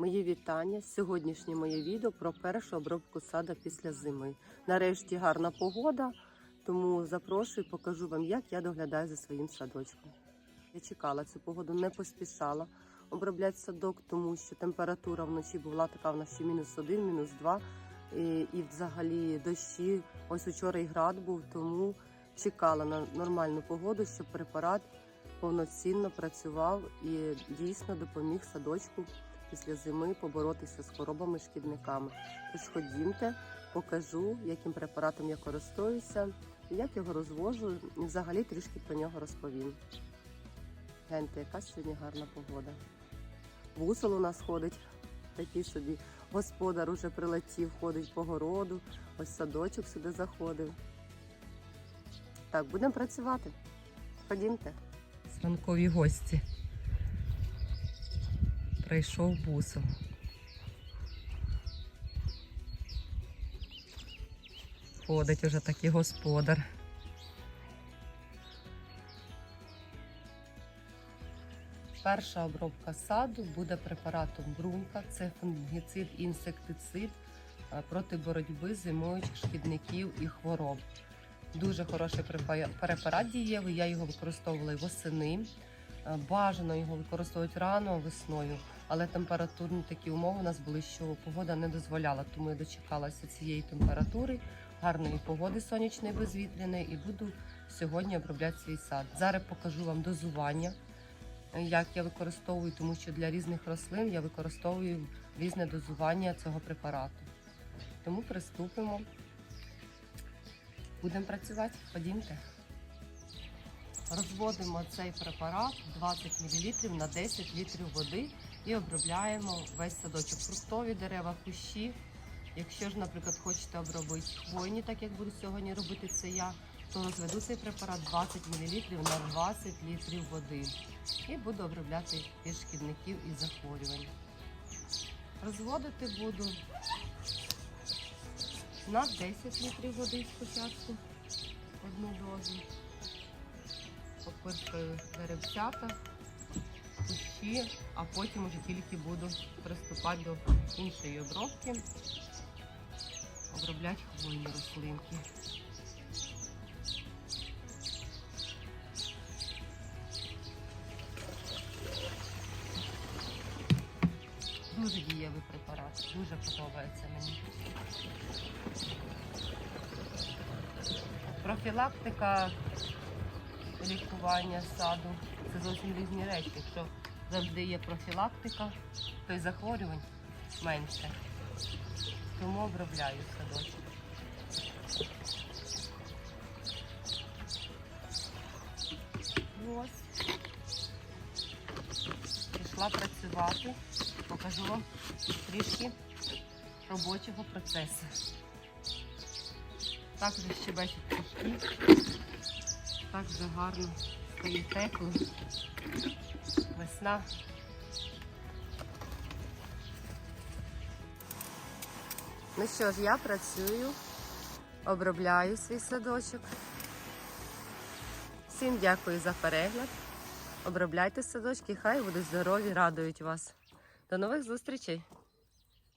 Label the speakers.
Speaker 1: Мої вітання. Сьогоднішнє моє відео про першу обробку сада після зими. Нарешті гарна погода, тому запрошую, покажу вам, як я доглядаю за своїм садочком. Я чекала цю погоду, не поспішала обробляти садок, тому що температура вночі була така в нас ще мінус один, мінус два. І, і взагалі дощі. Ось учора і град був, тому чекала на нормальну погоду, щоб препарат повноцінно працював і дійсно допоміг садочку після зими поборотися з хворобами шкідниками. Тож ходімте, покажу, яким препаратом я користуюся, як його розвожу, і взагалі трішки про нього розповім. Гляньте, яка сьогодні гарна погода. Вусол у нас ходить, такий собі господар уже прилетів, ходить по городу, ось садочок сюди заходив. Так, будемо працювати. Ходімте. Ранкові гості. Прийшов бусол. Ходить уже такий господар. Перша обробка саду буде препаратом Брунка. Це фунгіцид, інсектицид е, проти боротьби зимуючих шкідників і хвороб. Дуже хороший препарат дієвий. Я його використовувала восени. Е, Бажано його використовувати рано весною, але температурні такі умови у нас були, що погода не дозволяла. Тому я дочекалася цієї температури, гарної погоди сонячної безвітряної, і буду сьогодні обробляти свій сад. Зараз покажу вам дозування, е, як я використовую, тому що для різних рослин я використовую різне дозування цього препарату. Тому приступимо. Будемо працювати, ходімте. Розводимо цей препарат 20 мл на 10 літрів води і обробляємо весь садочок. Фруктові дерева, кущі. Якщо ж, наприклад, хочете обробити хвойні, так як буду сьогодні робити це я, то розведу цей препарат 20 мл на 20 літрів води і буду обробляти від шкідників і захворювань. Розводити буду на 10 літрів води спочатку одну дозу. Попиркаю деревцята, кущі, а потім вже тільки буду приступати до іншої обробки, обробляти хвойні рослинки. Дуже дієвий препарат, дуже подобається мені. Профілактика лікування саду це зовсім різні речі. Якщо завжди є профілактика, то й захворювань менше. Тому обробляю садочок. Ось. Пішла працювати. Покажу вам трішки робочого процесу. Так вже щебечуть кушки. Так вже гарно стає тепло. Весна. Ну що ж, я працюю, обробляю свій садочок. Всім дякую за перегляд. Обробляйте садочки, хай будуть здорові, радують вас. До нових зустрічей!